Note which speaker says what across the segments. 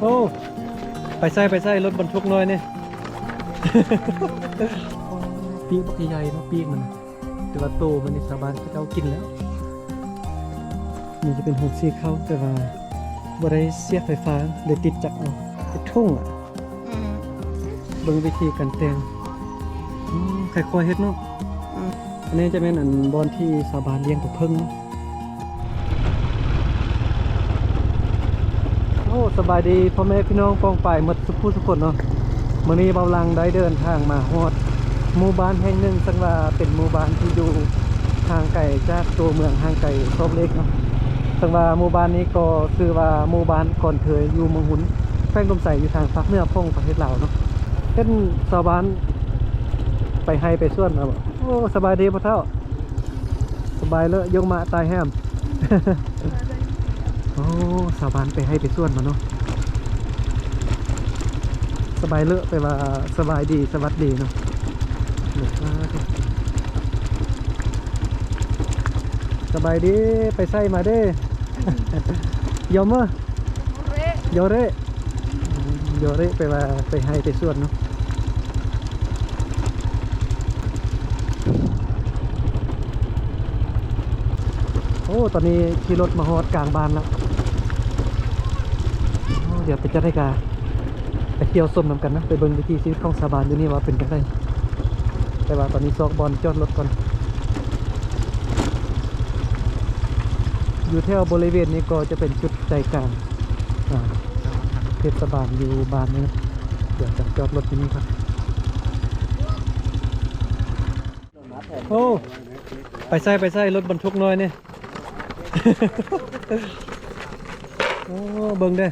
Speaker 1: โอ้ ไปใส่ไปใส่รถบรรทุกน้อยเนี่ย ปีกบักใหญ่ๆเนาะปีกมันน่ะแต่ว่าโตมันนี่สาบานเขาเจ้ากินแล้ว นี่จะเป็นหกซีเข้าแต่ว่าบ่ได้เสียบไฟฟ้าเลยติดจักรเอาติดทุ่งอะ
Speaker 2: อืม
Speaker 1: เบิ่งวิธีการแต่งอืมค่อยๆเฮ็ดเนาะ
Speaker 2: อืม
Speaker 1: อันนี้จะเป็นอันบอนที่สาบานเลี้ยงตัวเพิ่งเนาะ สบายดีพ่อแม่พี่น้องปองไปหมดสุขผู้สุขคนเนาะมื้อนี้เบาลังได้เดินทางมาฮอดหมู่บ้านแห่งหนึ่งซึ่งว่าเป็นหมู่บ้านที่อยู่ห่างไกลจากตัวเมืองห่างไกลครอบเล็กเนาะซึ่งว่าหมู่บ้านนี้ก็คือว่าหมู่บ้านก่อนเคยอยู่เมืองหุนแขวงดมใสอยู่ทางภาคเหนือของประเทศลาวเนาะเป็นชาวบ้านไปให้ไปส่วนครับโอ้สบายดีพ่อเท่า สบายเลยยงมาตายแฮม โอ้สาวบานไปให้ไปส่วนมาเนาะสบายเลอะไปว่าสบายดีสวัสดีเนาะเดี๋ยวมาเถอะสบายดีไปใส่มาเด้ยอมเมื่อ
Speaker 2: เละ
Speaker 1: โยเร่อืมโยเร่ไปว่าไปให้ไปส่วนเนาะโอ้ ตอนนี้ขี่รถมาฮอดกลางบ้านแล้ว โอ้เดี๋ยวไปจัดให้กาไปเที่ยวส้มนำกันนะไปเบิ่งวิธีชีวิตของสาบานอยู่นี่ว่าเป็นจังไดแต่ว่าตอนนี้ซอกบอลจอดรถก่อน อยู่แถวบริเวณนี้ก็จะเป็นจุดใจกลางเทศบาลอยู่บ้านนี้นะเดี๋ยวจะจอดรถที่นี่ครับโอ้ไปใส่ไปใส่รถบรรทุกน้อยเนี่ย โอ้เบิ่งเด้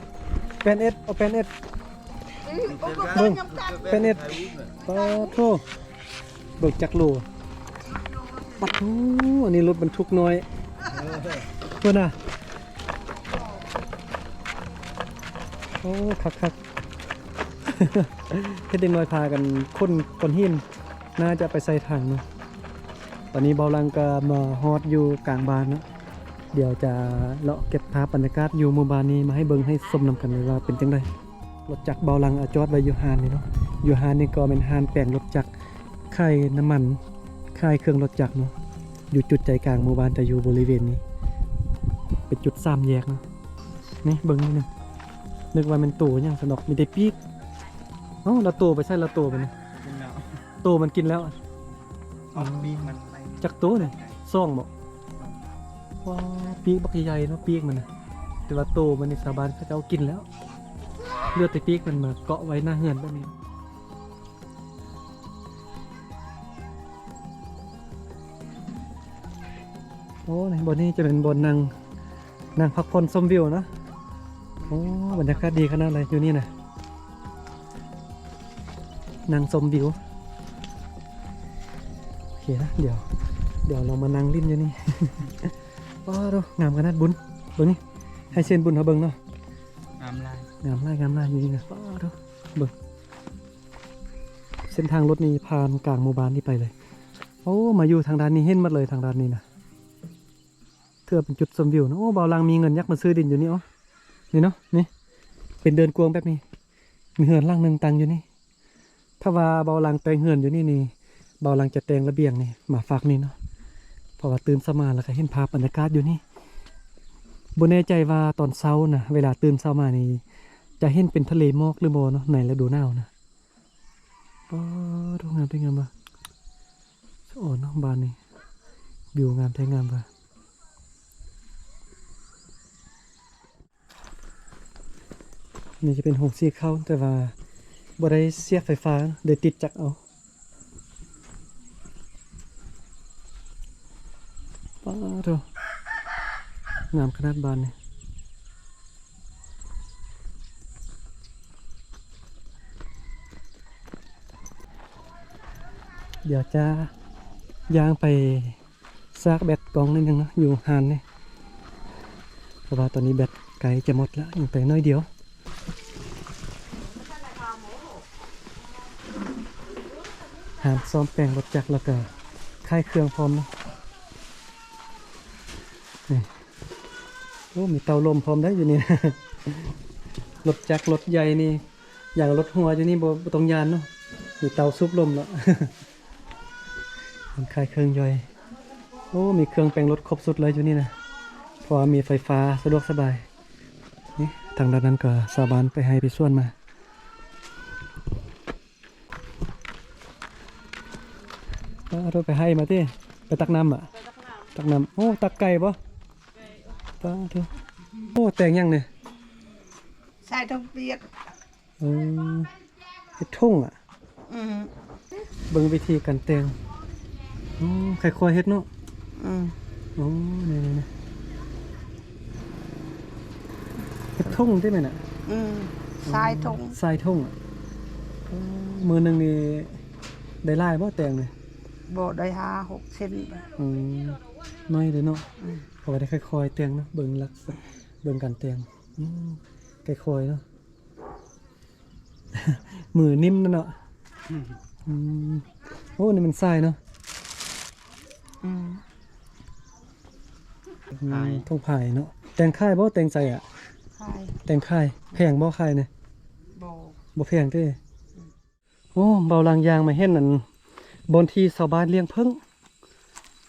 Speaker 1: แปนเอ็ดเอาแปนเอ็ด เบิ่งแปนเอ็ดปะโทเบิกจักรโลปัดโอ้อันนี้รถบรรทุกน้อยเพื่อนน่ะโอ้คักคักเฮ็ดเด็กน้อยพากันคนคนหินน่าจะไปใส่ถังเนาะตอนนี้เบาลังก็มาฮอดอยู่กลางบ้านเนาะ เดี๋ยวจะเลาะเก็บภาพบรรยากาศอยู่หมู่บ้านนี้มาให้เบิ่งให้สมนำกันเลยว่าเป็นจังไดรถจักรเบาลังอาจอดไว้อยู่ฮานนี่เนาะอยู่ฮานนี่ก็เป็นฮานแปลงรถจักรค่ายน้ำมันค่ายเครื่องรถจักรเนาะอยู่จุดใจกลางหมู่บ้านจะอยู่บริเวณนี้ เป็นจุดสามแยกเนาะนี่เบิ่งนิดนึงนึกว่าเป็นตัวอย่างสนอกมีแต่ปีกเอ้าละตัวไปใส่ละตัวไปนี่ตัวมันกินแล้ว
Speaker 3: ออกปีกมันไป
Speaker 1: จักตัวเนี่ยซ่องบอก ว้าปีกบักใหญ่ๆเนาะปีกมันนะแต่ว่าโตมันในสาบานเขาจะเอากินแล้วเลือดแต่ปีกมันมาเกาะไว้หน้าเหือนแบบนี้โอ้ในบนนี้จะเป็นบนนางนางพักผ่อนชมวิวนะโอ้บรรยากาศดีขนาดเลยอยู่นี่นะนางชมวิวโอเคนะเดี๋ยว เดี๋ยวเรามานั่งลิ้นอยู่นี่ ว้าวดูงามขนาดบุญเบิ่งนี่ให้เส้นบุญเขาเบิ่งเนาะ
Speaker 3: น้ำลาย
Speaker 1: งามไล่งามไล่อยู่นี่นะว้าวดูเบิ่งเส้นทางรถนี้ผ่านกลางหมู่บ้านนี่ไปเลยโอ้มาอยู่ทางด้านนี้เห็นหมดเลยทางด้านนี้นะเถื่อเป็นจุดชมวิวนะโอ้เบาลังมีเงินยักมาซื้อดินอยู่นี่อ๋อนี่เนาะนี่เป็นเดินกวงแบบนี้มีเหือนล่างหนึ่งตังอยู่นี่ ถ้าว่าเบาลังแต่งเหือนอยู่นี่นี่เบาลังจะแต่งระเบียงนี่มาฝากนี่เนาะเพ ราะว่าตื่นสมาแล้วก็เห็นภาพบรรยากาศอยู่นี่บนแน่ใจว่าตอนเช้านะเวลาตื่นเช้ามานี่จะเห็นเป็นทะเลหมอกหรือโมเนาะในฤดูหนาวนะป้าดูงามได้งามปะโอ้น้องบานนี่วิวงามแท้งามปะนี่จะเป็นหงสีเข้าแต่ว่าบ่ได้เสียบไฟฟ้าเดยติดจักรเอาเถอะ งามขนาดบานนี่เดี๋ยวจะย่างไปซากแบตกองนิดนึงนะอยู่หานนี่เพราะว่าตอนนี้แบตไกลจะหมดแล้วยังไปน้อยเดียวหานซ้อมแปลงรถจักรแล้วก็ค่ายเครื่องพร้อมนะโอ้มีเตาลมพร้อมได้อยู่นี่นะรถจักรรถใหญ่นี่ อย่างรถหัวอยู่นี่บ่บ่ต้องยานเนาะมีเตาซุบลมแล้วมันคลายเครื่องย่อย โอ้ มีเครื่องแปลงรถครบสุดเลยอยู่นี่นะพราะว่ามีไฟฟ้าสะดวกสบาย นี่ทางด้านนั้นก็สาบานไปให้ไปส่วนมาเอารถไปให้มาที่ไปตักน้ำอะ ตักน้ำ โอ้ ตักไก่ปะ ตาเถอะโอ้แต่งยังเนี่ย
Speaker 2: ใส่ต้องเปียก
Speaker 1: เออเฮ็ดทุ่งอะ
Speaker 2: อืม
Speaker 1: เบิ่งวิธีการแต่งอ๋อค่อยๆเฮ็ดเนาะ
Speaker 2: อืม
Speaker 1: อ๋อนี่นี่นี่เฮ็ดทุ่งได้ไหมน่ะ
Speaker 2: อืมใส่ถุง
Speaker 1: ทรายทุ่งอะอ๋อมือหนึงนี่ได้หลายบ่แต่งเลย
Speaker 2: บ่ได้ห้าหกเซนไป
Speaker 1: อืมน้อยเลยเนาะ
Speaker 2: อืม
Speaker 1: เพราะว่าได้ค่อยๆแต่งเนาะเบิ่งลักษณะเบิ่งการแต่งอืมค่อยๆเนาะมือนิ่มนั่นเนาะอืมโอ้นี่มันทรายเนาะ
Speaker 2: อืม
Speaker 1: อืมทงผายเนาะแต่งค่ายบ่แต่งใจอะ
Speaker 2: ใส่
Speaker 1: แต่งค่ายแพงบ่ค่ายเนี่ย
Speaker 2: บ่
Speaker 1: บ่แพงเด้โอ้เบาลางยางมาเห็นนั่นบนที่ชาวบ้านเลี้ยงเพิ่ง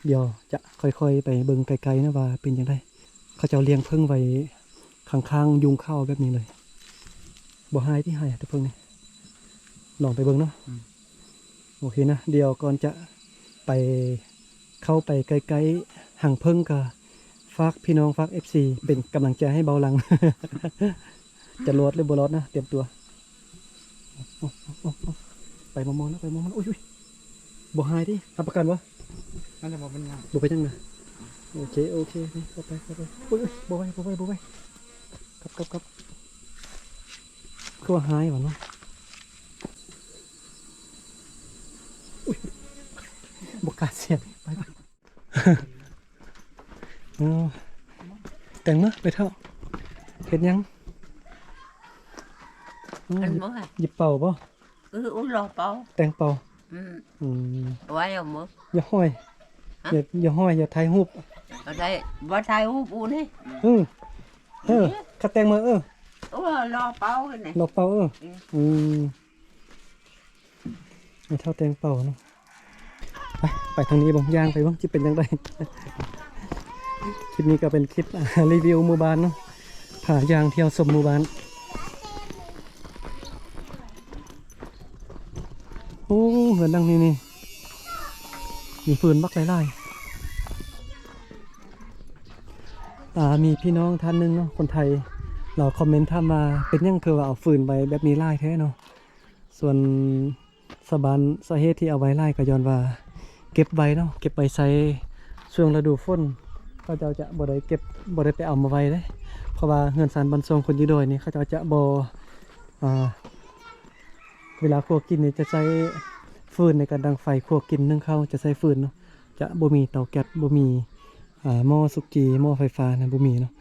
Speaker 1: เดี๋ยวจะค่อยๆ ไปเบิ่งไกลๆนะว่าเป็นจังไดเขาเจ้าเลี้ยงเพิ่งไว้ข้างๆยุงเข้าแบบนี้เลยบ่หายที่หายอะแต่เพิ่งนี่ลองไปเบิ่งเนาะโอเคนะเดี๋ยวก่อนจะไปเข้าไปไกลๆห่างเพิ่งก็ฝากพี่น้องฝาก FC เป็นกำลังใจให้เบาลัง จะรอดหรือบ่รอดนะเตรียมตัวโอ้โอ้โอ้โอ้ไปมองๆนะไปมองๆอุ้ยอุ้ยบ่หายดิรับประกันวะ
Speaker 3: น่าจะบอกเป็นยัง
Speaker 1: บ่ไปจังนะโอเคโอเคนี่เข้าไปเข้าไปอุ้ยอุ้ยบ่ไปบ่ไปบ่ไปครับครับครับคือว่าหายวะเนาะอุ้ยบ่กล้าเสียงไปไปเอาแต่งมาไปเท่าเห็นยังอืม
Speaker 4: anh muốn à
Speaker 1: หยิบเป่าป่ะ
Speaker 4: ừ uống lò bao
Speaker 1: แต่งเป่า
Speaker 4: ừ
Speaker 1: อืม
Speaker 4: quay không muốn
Speaker 1: อย่าห้อย
Speaker 4: ฮะ
Speaker 1: อย่าอย่าห้อยอย่าถ่ายรูป
Speaker 4: ở đây vào thay hút uống đi
Speaker 1: อืมเออข้าแต่งมาเออ
Speaker 4: uống lò bao cái này
Speaker 1: เราเป่าเออ
Speaker 4: อืม
Speaker 1: อืมไม่เท่าแต่งเป่าเนาะไปไปทางนี้บ้างย่างไปบ้างจะเป็นยังไงคลิปนี้ก็เป็นคลิปอ่ารีวิวหมู่บ้านเนาะผ่ายางเที่ยวชมหมู่บ้านโอ้เหินดังนี่นี่ มีฟืนบักไล่ๆอ่มีพี่น้องท่านหนึงเนาะคนไทย เราคอมเมนต์ถามมาเป็นยังคือว่าเอาฟืนไปแบบนี้ไล่แท้เนาะส่วนสบานสาเหตุที่เอาไว้ไล่ก็ย้อนว่า เก็บไว้เนาะเก็บไว้ใช้ช่วงฤดูฝนเขาเจ้าจะบ่ได้เก็บบ่ได้ไปเอามาไว้เลยเพราะว่าเฮือนสารบันทรงคนยี่โดยนี่เขาเจ้าจะบ่เวลาคั่วกินนี่จะใช้ ฟืนในการดังไฟคั่วกินนึ่งข้าวจะใช้ฟืนเนาะจะบ่มีเตาแก๊สบ่มีอ่าหม้อสุกี้หม้อไฟฟ้านะบ่มีเนาะ